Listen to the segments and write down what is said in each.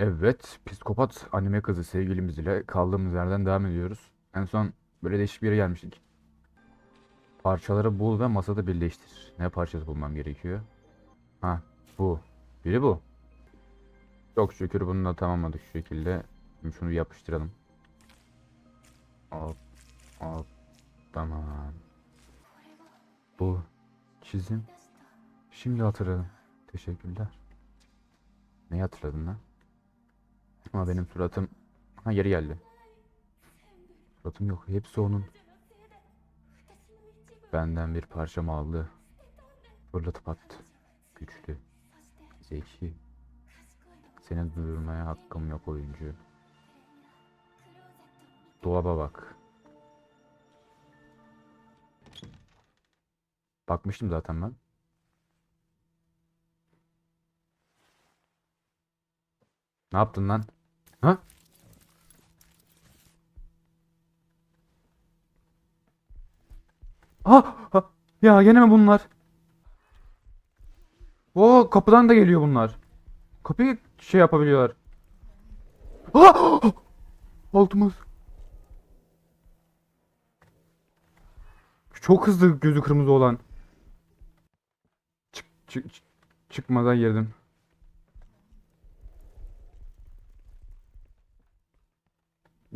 Evet, psikopat anime kızı sevgilimiz ile kaldığımız yerden devam ediyoruz. En son böyle değişik bir yere gelmiştik. Parçaları bul ve masada birleştir. Ne parçası bulmam gerekiyor? Ha, bu. Biri bu. Çok şükür bunu da tamamladık şu şekilde. Şimdi şunu yapıştıralım. Hop, hop, tamam. Bu çizim. Şimdi hatırladım. Teşekkürler. Neyi hatırladın lan? Ama benim suratım... Ha geri geldi. Suratım yok. Hepsi onun. Benden bir parçamı aldı. Fırlatıp attı. Güçlü. Zeki. Seni durdurmaya hakkım yok oyuncu. Dolaba bak. Bakmıştım zaten ben. Ne yaptın lan? Ha? Ah! Ya gene mi bunlar? Oo kapıdan da geliyor bunlar. Kapıyı şey yapabiliyorlar. Ah! Altımız. Çok hızlı gözü kırmızı olan. Çık, çık, çık- çıkmadan girdim.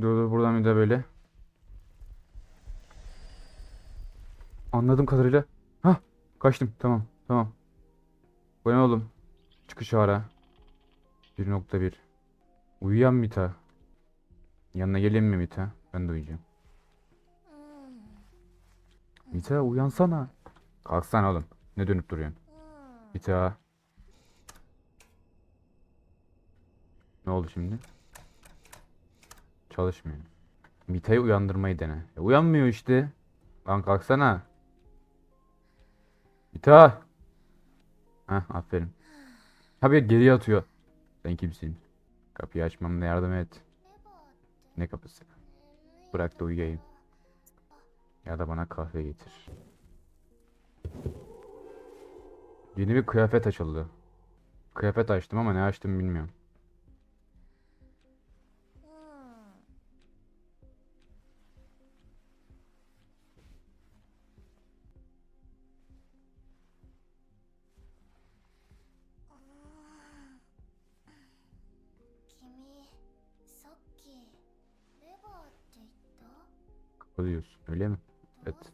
Dur dur buradan bir de böyle. Anladığım kadarıyla. Hah kaçtım tamam tamam. Bu ne oğlum? Çıkış ara. 1.1 Uyuyan Mita. Yanına geleyim mi Mita? Ben de uyuyacağım. Mita uyansana. Kalksana oğlum. Ne dönüp duruyorsun? Mita. Ne oldu şimdi? Çalışmıyor. Mita'yı uyandırmayı dene. E, uyanmıyor işte. Lan kalksana. Mita. Heh aferin. Tabii geriye atıyor. Sen kimsin? Kapıyı açmamda yardım et. Ne kapısı? Bırak da uyuyayım. Ya da bana kahve getir. Yeni bir kıyafet açıldı. Kıyafet açtım ama ne açtım bilmiyorum. Öyle mi? Evet.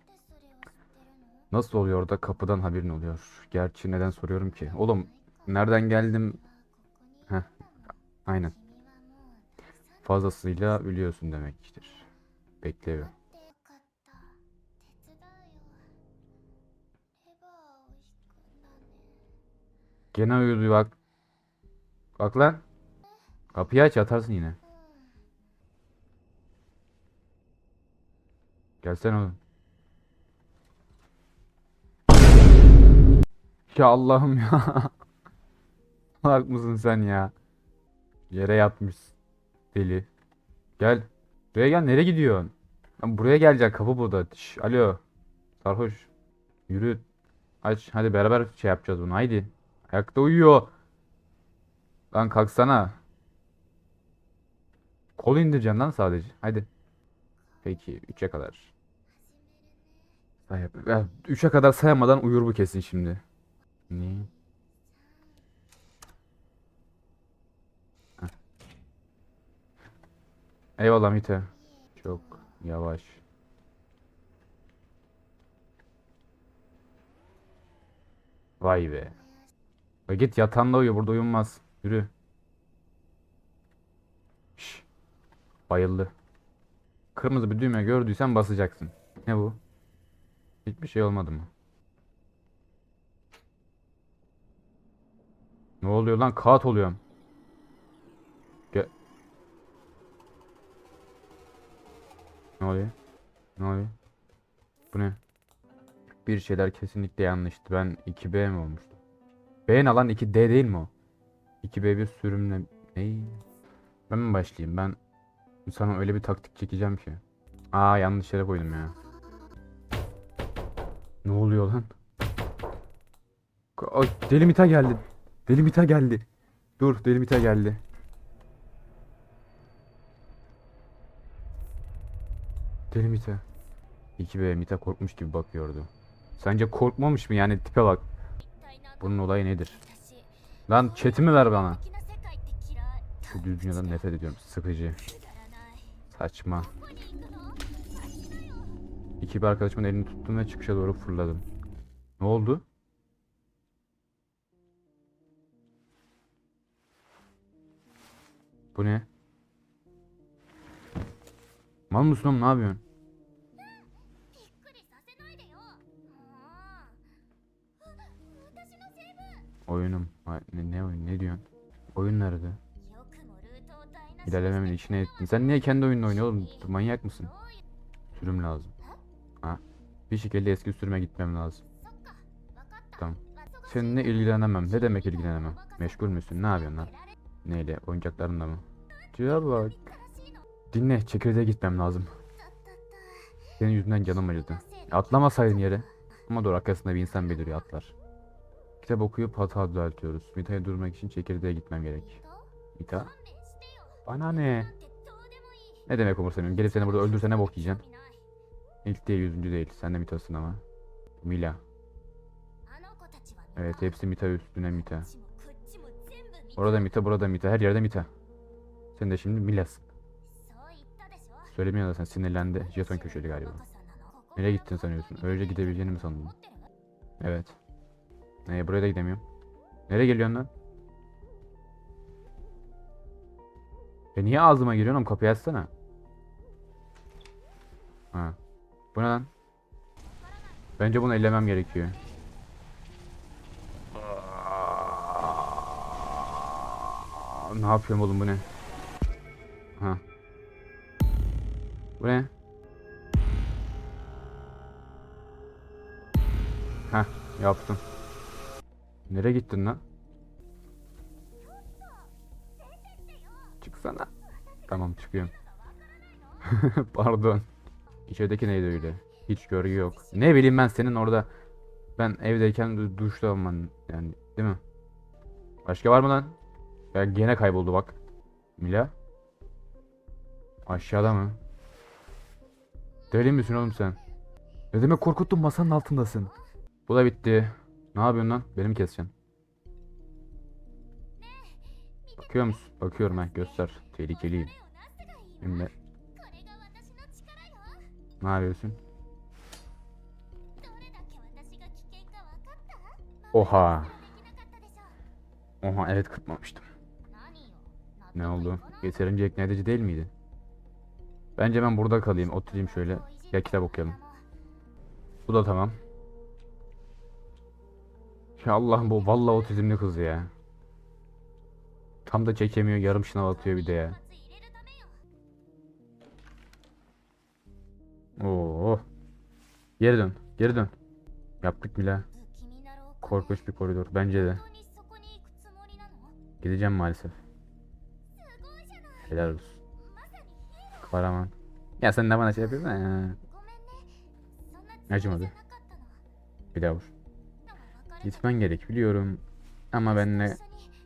Nasıl oluyor da kapıdan haberin oluyor? Gerçi neden soruyorum ki? Oğlum nereden geldim? Heh. Aynen. Fazlasıyla biliyorsun demektir. Bekliyorum. Gene uyudu bak. Bak lan. Kapıyı aç atarsın yine. Gelsene oğlum. Ya Allah'ım ya. Salak mısın sen ya? Yere yatmış deli. Gel. Buraya gel. Nereye gidiyorsun? Lan buraya geleceksin. Kapı burada. Şş, alo. Sarhoş. Yürü. Aç. Hadi beraber şey yapacağız bunu. Haydi. Ayakta uyuyor. Lan kalksana. Kol indireceksin lan sadece. Hadi. Peki 3'e kadar. Say 3'e kadar sayamadan uyur bu kesin şimdi. Ne? Eyvallah Mite. Çok yavaş. Vay be. Ya Git yatağında uyu burada uyunmaz. Yürü. Şş. Bayıldı. Kırmızı bir düğme gördüysen basacaksın. Ne bu? Hiçbir şey olmadı mı? Ne oluyor lan? Kağıt oluyorum. Gel. Ne oluyor? Ne oluyor? Bu ne? Bir şeyler kesinlikle yanlıştı. Ben 2B mi olmuştum? B ne lan 2D değil mi o? 2B bir sürümle... Ney? Ben mi başlayayım? Ben sana öyle bir taktik çekeceğim ki. Aa yanlış yere koydum ya. Ne oluyor lan? Ay, deli mita geldi. Deli mita geldi. Dur deli mita geldi. Deli mita. 2B mita korkmuş gibi bakıyordu. Sence korkmamış mı yani tipe bak. Bunun olayı nedir? Lan chat'i ver bana? Şu düzgünyadan nefret ediyorum. Sıkıcı. Saçma. İki bir arkadaşımın elini tuttum ve çıkışa doğru fırladım. Ne oldu? Bu ne? Mal mısın oğlum ne yapıyorsun? Oyunum. Ne, ne oyun? Ne diyorsun? Oyun nerede? İlerlememin içine ettin. Sen niye kendi oyununu oynuyorsun? Manyak mısın? Sürüm lazım. Ha? Bir şekilde eski sürüme gitmem lazım. Tamam. Seninle ilgilenemem. Ne demek ilgilenemem? Meşgul müsün? Ne yapıyorsun lan? Neyle? Oyuncaklarınla mı? Diyor bak. Dinle. Çekirdeğe gitmem lazım. Senin yüzünden canım acıdı. Atlamasaydın yere. Ama doğru arkasında bir insan beliriyor atlar. Kitap okuyup hata düzeltiyoruz. Mita'ya durmak için çekirdeğe gitmem gerek. Mita? Bana ne? Ne demek umursamıyorum. Gelip seni burada öldürse ne bok yiyeceğim. İlk değil yüzüncü değil. Sen de Mita'sın ama. Mila. Evet hepsi Mita üstüne Mita. Orada Mita burada Mita. Her yerde Mita. Sen de şimdi Mila'sın. Söylemiyor da sen sinirlendi. Jeton köşeli galiba. Nereye gittin sanıyorsun? Öylece gidebileceğini mi sandın? Evet. Neye buraya da gidemiyorum. Nereye geliyorsun lan? E niye ağzıma giriyorsun oğlum kapıyı açsana. Ha. Bu ne lan? Bence bunu ellemem gerekiyor. Ne yapıyorum oğlum bu ne? Ha. Bu ne? Heh yaptım. Nereye gittin lan? Tamam çıkıyorum. Pardon. İçerideki neydi öyle? Hiç görgü yok. Ne bileyim ben senin orada ben evdeyken du- duşta olman yani değil mi? Başka var mı lan? Ya gene kayboldu bak. Mila? Aşağıda mı? Deli misin oğlum sen? Ne demek korkuttun masanın altındasın. Bu da bitti. Ne yapıyorsun lan? Benim keseceksin. Bakıyor musun? Bakıyorum ha göster. Tehlikeliyim. Şimdi. Ne yapıyorsun? Oha. Oha evet kırpmamıştım. Ne oldu? Yeterince ikna edici değil miydi? Bence ben burada kalayım. Oturayım şöyle. Ya kitap okuyalım. Bu da tamam. Ya Allah bu vallahi otizmli kız ya. Tam da çekemiyor yarım şınav atıyor bir de ya. Oo. Geri dön. Geri dön. Yaptık bile. Korkunç bir koridor. Bence de. Gideceğim maalesef. Helal olsun. Kahraman. Ya sen ne bana şey yapıyorsun ya. Acımadı. Bir daha vur. Gitmen gerek biliyorum. Ama benle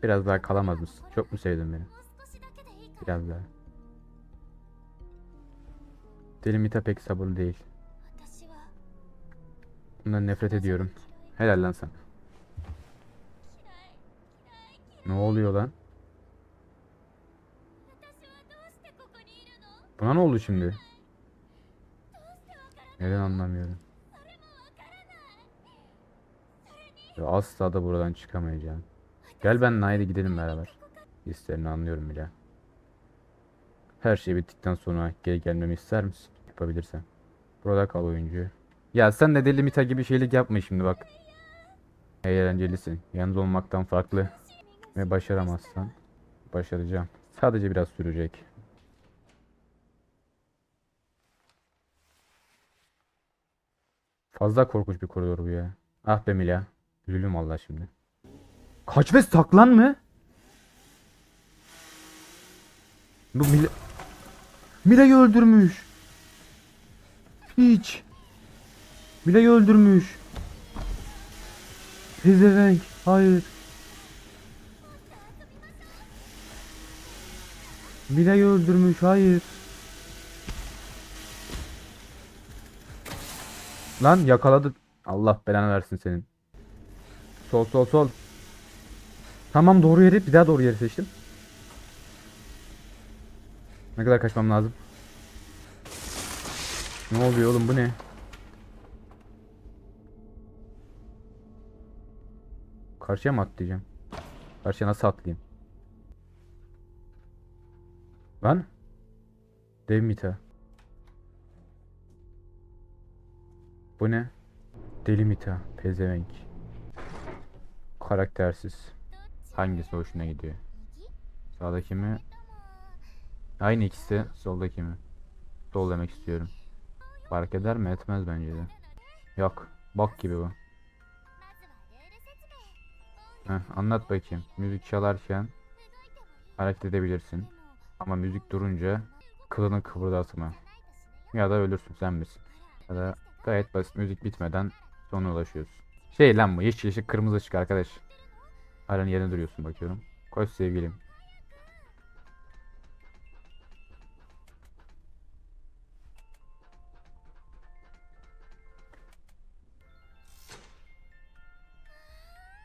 Biraz daha kalamaz mısın? Çok mu sevdin beni? Biraz daha. Delimita pek sabırlı değil. Bundan nefret ediyorum. Helal lan sana. Ne oluyor lan? Buna ne oldu şimdi? Neden anlamıyorum. Asla da buradan çıkamayacağım. Gel benimle haydi gidelim beraber. Hislerini anlıyorum bile. Her şey bittikten sonra geri gelmemi ister misin? Yapabilirsen. Burada kal oyuncu. Ya sen de deli mita gibi şeylik yapma şimdi bak. Eğlencelisin. Yalnız olmaktan farklı. Ve başaramazsan başaracağım. Sadece biraz sürecek. Fazla korkunç bir koridor bu ya. Ah be Mila. Üzüldüm valla şimdi. Kaç ve saklan mı? Bu Mila... Mila'yı öldürmüş. Hiç. Mila'yı öldürmüş. Pezevenk. Hayır. Mila'yı öldürmüş. Hayır. Lan yakaladı. Allah belanı versin senin. Sol sol sol. Tamam doğru yeri bir daha doğru yeri seçtim. Ne kadar kaçmam lazım? Ne oluyor oğlum bu ne? Karşıya mı atlayacağım? Karşıya nasıl atlayayım? Lan? Dev mita. Bu ne? Deli mita. Pezevenk. Karaktersiz. Hangisi hoşuna gidiyor? Sağdaki mi? Aynı ikisi soldaki mi? Sol demek istiyorum. Fark eder mi? Etmez bence de. Yok. Bok gibi bu. Heh, anlat bakayım. Müzik çalarken hareket edebilirsin. Ama müzik durunca kılını kıpırdatma. Ya da ölürsün sen misin? Ya da gayet basit müzik bitmeden sonuna ulaşıyorsun. Şey lan bu yeşil yeşil kırmızı ışık arkadaş. Halen yerine duruyorsun bakıyorum. Koş sevgilim.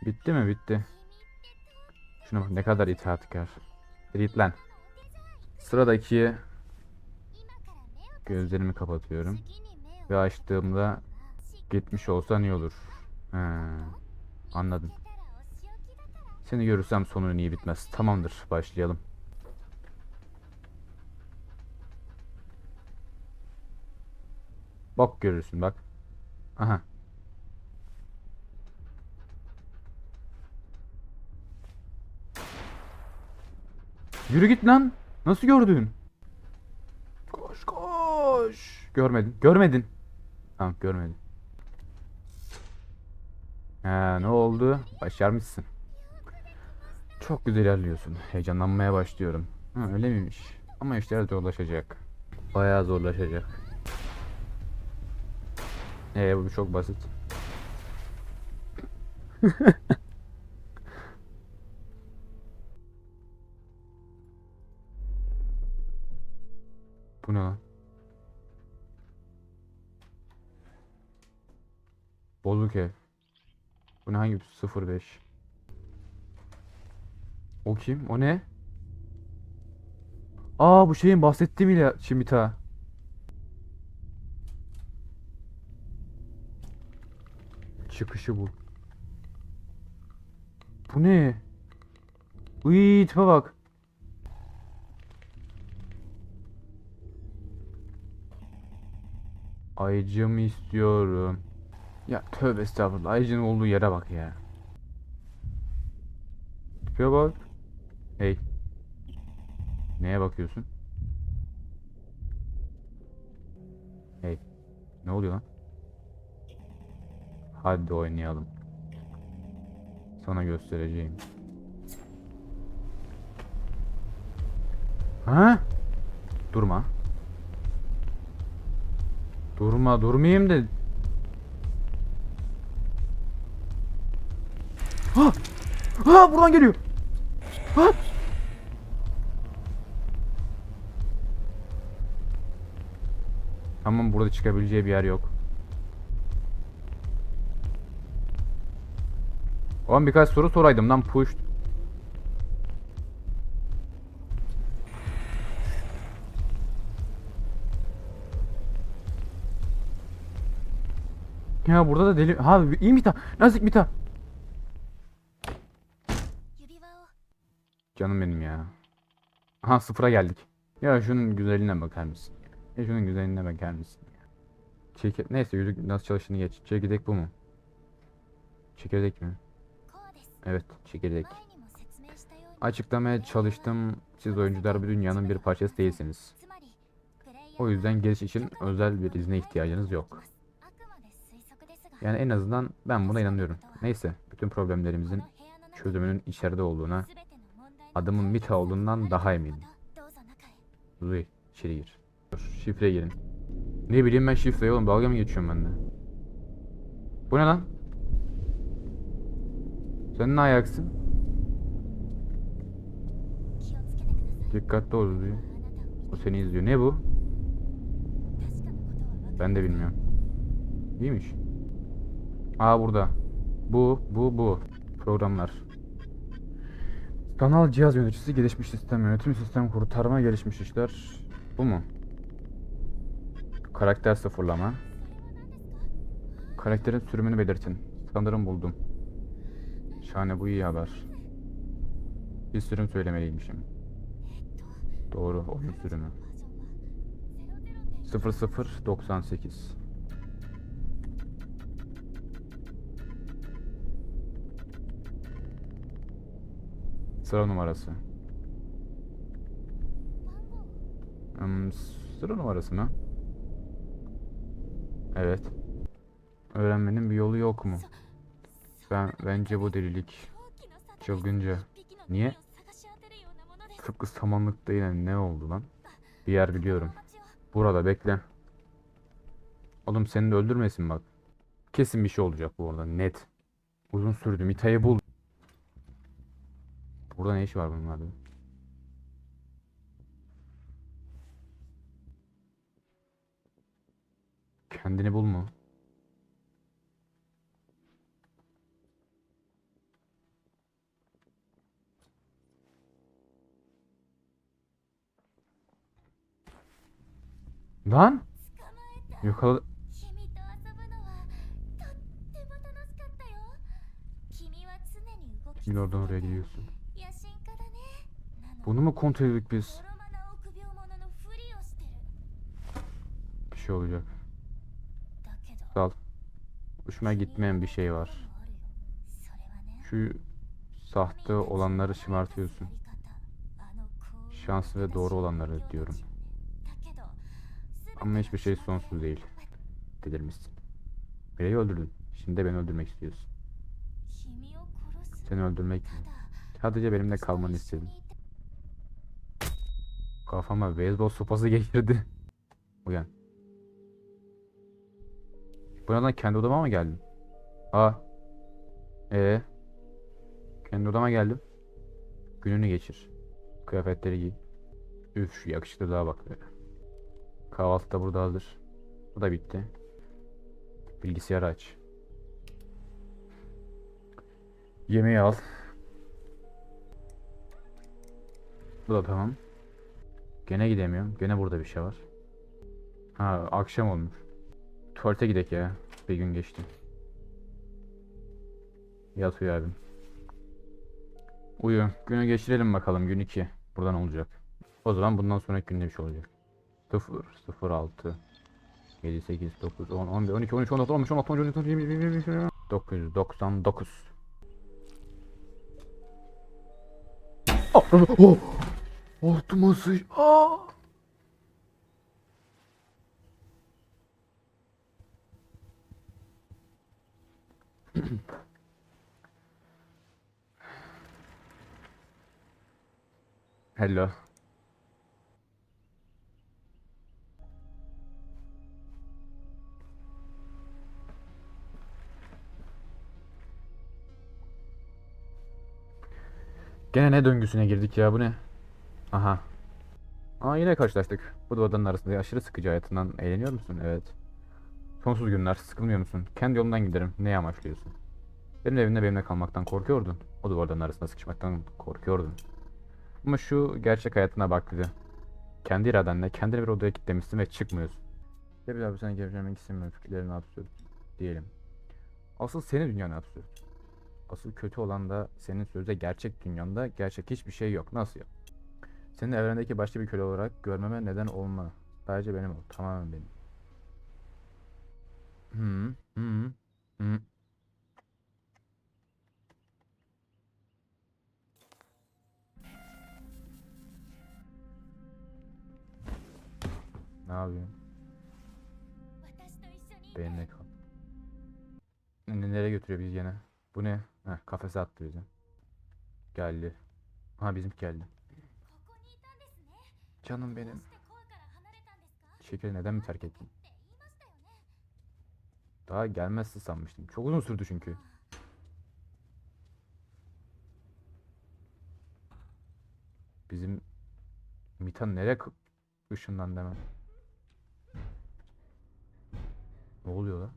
Bitti mi? Bitti. Şuna bak ne kadar itaatkar. Rit lan. Sıradaki gözlerimi kapatıyorum. Ve açtığımda gitmiş olsa iyi olur. He, anladım. Seni görürsem sonun iyi bitmez. Tamamdır, başlayalım. Bak görürsün bak. Aha. Yürü git lan. Nasıl gördün? Koş koş. Görmedin. Görmedin. Tamam görmedin. Ha, ne oldu? Başarmışsın. Çok güzel ilerliyorsun. Heyecanlanmaya başlıyorum. Ha, öyle miymiş? Ama işler zorlaşacak. Bayağı zorlaşacak. Ee bu çok basit. Bu ne lan? Bozuk ev. Bu ne hangi 05? O kim? O ne? Aa bu şeyin bahsettiğim ile Şimita. Çıkışı bu. Bu ne? Uy tipe bak. Ayıcımı istiyorum. Ya tövbe estağfurullah. Ayıcının olduğu yere bak ya. Tipe bak. Hey. Neye bakıyorsun? Hey. Ne oluyor lan? Hadi oynayalım. Sana göstereceğim. Ha? Durma. Durma, durmayayım da. Ha! Ha buradan geliyor. Tamam burada çıkabileceği bir yer yok. O an birkaç soru soraydım lan push. Ya burada da deli... Ha iyi mita. Nazik mita. Canım benim ya. Aha sıfıra geldik. Ya şunun güzeline bakar mısın? Ya, şunun güzeline bakar mısın? Ya? Çeke Neyse yüzük nasıl çalıştığını geç. Çekirdek bu mu? Çekirdek mi? Evet çekirdek. Açıklamaya çalıştım. Siz oyuncular bir dünyanın bir parçası değilsiniz. O yüzden geliş için özel bir izne ihtiyacınız yok. Yani en azından ben buna inanıyorum. Neyse bütün problemlerimizin çözümünün içeride olduğuna Adamın Mita olduğundan daha eminim. Rui içeri gir. Dur şifreye girin. Ne bileyim ben şifreyi oğlum dalga mı geçiyorum ben de? Bu ne lan? Sen ne ayaksın? Dikkatli ol diyor. O seni izliyor. Ne bu? Ben de bilmiyorum. İyiymiş. Aa burada. Bu, bu, bu. Programlar. Sanal cihaz yöneticisi, gelişmiş sistem yönetim, sistem kurtarma, gelişmiş işler. Bu mu? Karakter sıfırlama. Karakterin sürümünü belirtin. Sanırım buldum. Şahane bu iyi haber. Bir sürüm söylemeliymişim. Doğru, oyun sürümü. 0098 Sıra numarası. Hmm, sıra numarası mı? Evet. Öğrenmenin bir yolu yok mu? Ben bence bu delilik. Çılgınca. Niye? Tıpkı samanlıkta yine ne oldu lan? Bir yer biliyorum. Burada bekle. Oğlum seni de öldürmesin bak. Kesin bir şey olacak bu arada net. Uzun sürdü. Mita'yı bul. Burada ne işi var bunlarda? Kendini bulma. Lan! Yakaladı. Şimdi oradan oraya gidiyorsun. Bunu mu kontrol ediyorduk biz? Bir şey olacak. Dal. Hoşuma gitmeyen bir şey var. Şu sahte olanları şımartıyorsun. Şanslı ve doğru olanları diyorum. Ama hiçbir şey sonsuz değil. Delirmişsin. Bireyi öldürdün. Şimdi de beni öldürmek istiyorsun. Seni öldürmek? Sadece benimle kalmanı istedim. Kafama beyzbol sopası geçirdi. Uyan. Bu yandan kendi odama mı geldin? Aa. Ee. Kendi odama geldim. Gününü geçir. Kıyafetleri giy. Üf şu yakışıklılığa bak be. Kahvaltı da burada hazır. Bu da bitti. Bilgisayarı aç. Yemeği al. Bu da tamam. Gene gidemiyorum. Gene burada bir şey var. Ha akşam olmuş. Tuvalete gidek ya. Bir gün geçti. Yat uyu abim. Uyu. Günü geçirelim bakalım. Gün 2. Buradan olacak. O zaman bundan sonraki günde bir şey olacak. 0, 0, 6, 7, 8, 9, 10, 11, 12, 13, 14, 15, 16, 17, 18, 19, 20, 21, 22, 999. Oh, oh, sıç. Aa! Hello. Gene ne döngüsüne girdik ya bu ne? Aha. Aa yine karşılaştık. Bu duvarların arasında aşırı sıkıcı hayatından eğleniyor musun? Evet. Sonsuz günler sıkılmıyor musun? Kendi yolundan giderim. Neyi amaçlıyorsun? Benim evimde benimle kalmaktan korkuyordun. O duvarların arasında sıkışmaktan korkuyordun. Ama şu gerçek hayatına bak bir de. Kendi iradenle kendini bir odaya kilitlemişsin ve çıkmıyorsun. Bir daha sen gevşemek istemiyorum fikirlerini absürt diyelim. Asıl senin dünyanı absürt. Asıl kötü olan da senin sözde gerçek dünyanda gerçek hiçbir şey yok. Nasıl yok? Senin evrendeki başka bir köle olarak görmeme neden olma. Sadece benim ol. Tamamen benim. Hmm. Hmm. Hmm. Ne yapıyorsun? Benimle kal. Nereye götürüyor biz gene? Bu ne? Heh, kafese attı bizi. Geldi. Ha bizim geldi. Canım benim. Şekeri neden mi terk ettin? Daha gelmezsin sanmıştım. Çok uzun sürdü çünkü. Bizim Mitan nereye ışından demem. Ne oluyor lan?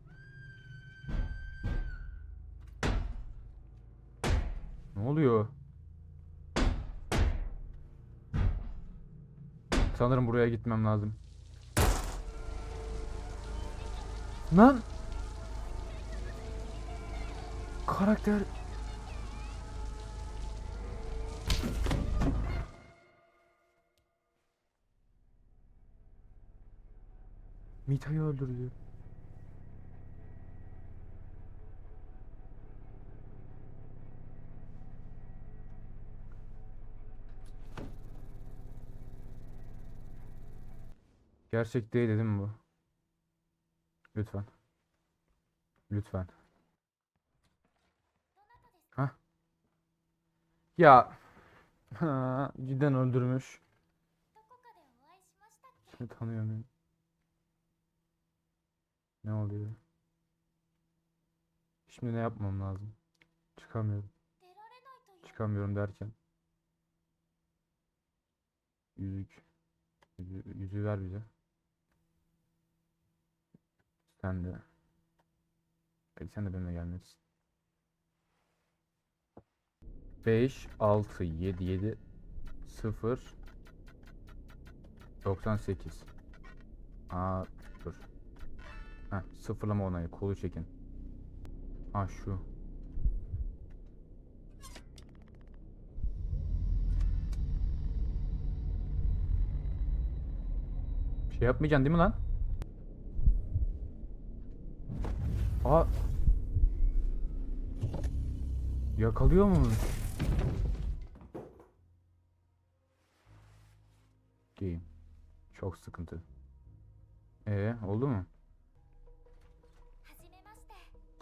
Ne oluyor? Sanırım buraya gitmem lazım. Lan! Karakter... Mita'yı öldürdü. Gerçek değil dedim bu. Lütfen. Lütfen. Ha? Ya. Ha, cidden öldürmüş. Seni tanıyor muyum? Ne oluyor? Şimdi ne yapmam lazım? Çıkamıyorum. Çıkamıyorum derken. Yüzük. Yüzüğü ver bize. Sen de. Belki sen de benimle gelmelisin. 5, 6, 7, 7, 0, 98. Aa, dur. Heh, sıfırlama onayı. Kolu çekin. Ha şu. Şey yapmayacaksın değil mi lan? Aa. Yakalıyor mu? Game. Çok sıkıntı. Ee, oldu mu?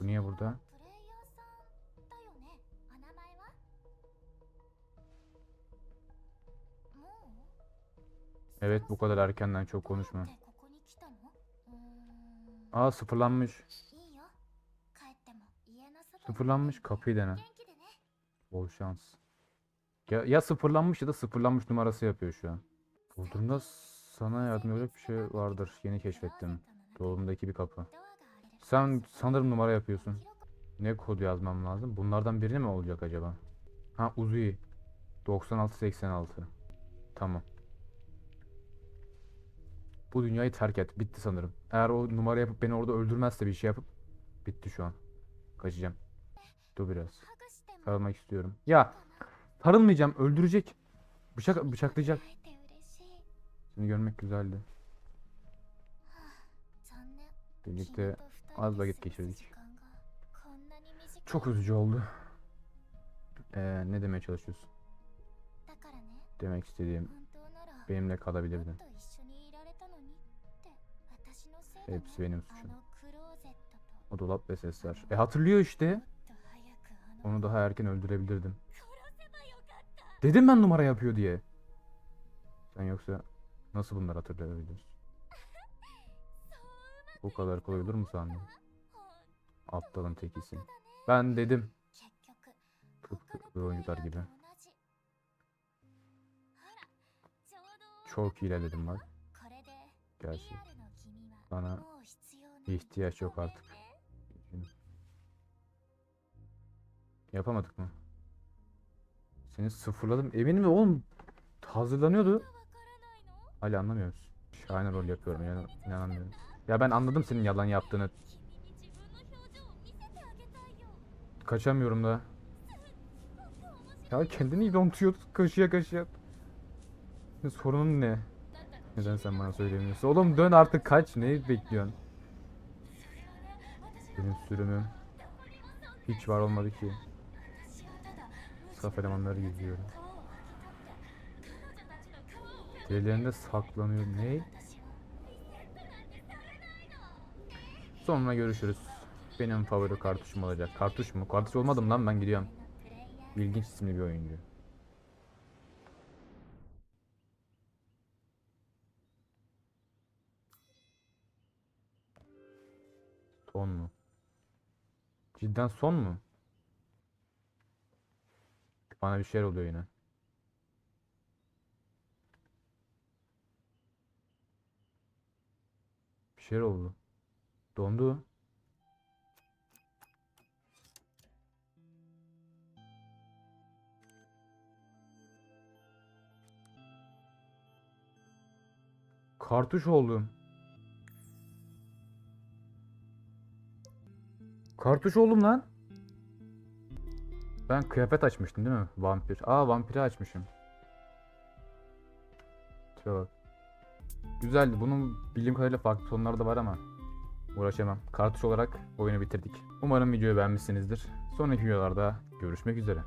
Bu niye burada? Evet bu kadar erkenden çok konuşma. Aa sıfırlanmış. Sıfırlanmış kapıyı dene. Bol şans. Ya, ya sıfırlanmış ya da sıfırlanmış numarası yapıyor şu an. Bulduğumda sana yardım edecek bir şey vardır. Yeni keşfettim. Dolabımdaki bir kapı. Sen sanırım numara yapıyorsun. Ne kodu yazmam lazım? Bunlardan birini mi olacak acaba? Ha Uzui. 9686. Tamam. Bu dünyayı terk et. Bitti sanırım. Eğer o numara yapıp beni orada öldürmezse bir şey yapıp bitti şu an. Kaçacağım. Dur biraz. Sarılmak istiyorum. Ya sarılmayacağım öldürecek. Bıçak bıçaklayacak. Seni görmek güzeldi. Birlikte az vakit geçirdik. Çok üzücü oldu. Ee, ne demeye çalışıyorsun? Demek istediğim benimle kalabilirdin. Hepsi benim suçum. O dolap ve sesler. E hatırlıyor işte. Onu daha erken öldürebilirdim. Dedim ben numara yapıyor diye. Sen yoksa nasıl bunları hatırlayabilir? Bu kadar kolay olur mu sandın? Aptalın tekisin. Ben dedim. Tıpkı oyuncular gibi. Çok ilerledim bak. Gerçi. Bana ihtiyaç yok artık. Yapamadık mı? Seni sıfırladım. Eminim de oğlum hazırlanıyordu. Hala anlamıyoruz. Şahane rol yapıyorum. Yani inanamıyorum. Ya ben anladım senin yalan yaptığını. Kaçamıyorum da. Ya kendini yontuyor kaşıya kaşıya. Sorunun ne? Neden sen bana söylemiyorsun? Oğlum dön artık kaç. Neyi bekliyorsun? Benim sürümüm. Hiç var olmadı ki. Saf elemanları geziyorum. Derilerinde saklanıyor. Ne? Sonra görüşürüz. Benim favori kartuşum olacak. Kartuş mu? Kartuş olmadım lan ben gidiyorum. İlginç isimli bir oyuncu. Son mu? Cidden son mu? Bana bir şeyler oluyor yine. Bir şeyler oldu. Dondu. Kartuş oldum. Kartuş oldum lan. Ben kıyafet açmıştım değil mi? Vampir. Aa vampiri açmışım. Tipe bak. Güzeldi. Bunun bildiğim kadarıyla farklı sonları da var ama uğraşamam. Kartuş olarak oyunu bitirdik. Umarım videoyu beğenmişsinizdir. Sonraki videolarda görüşmek üzere.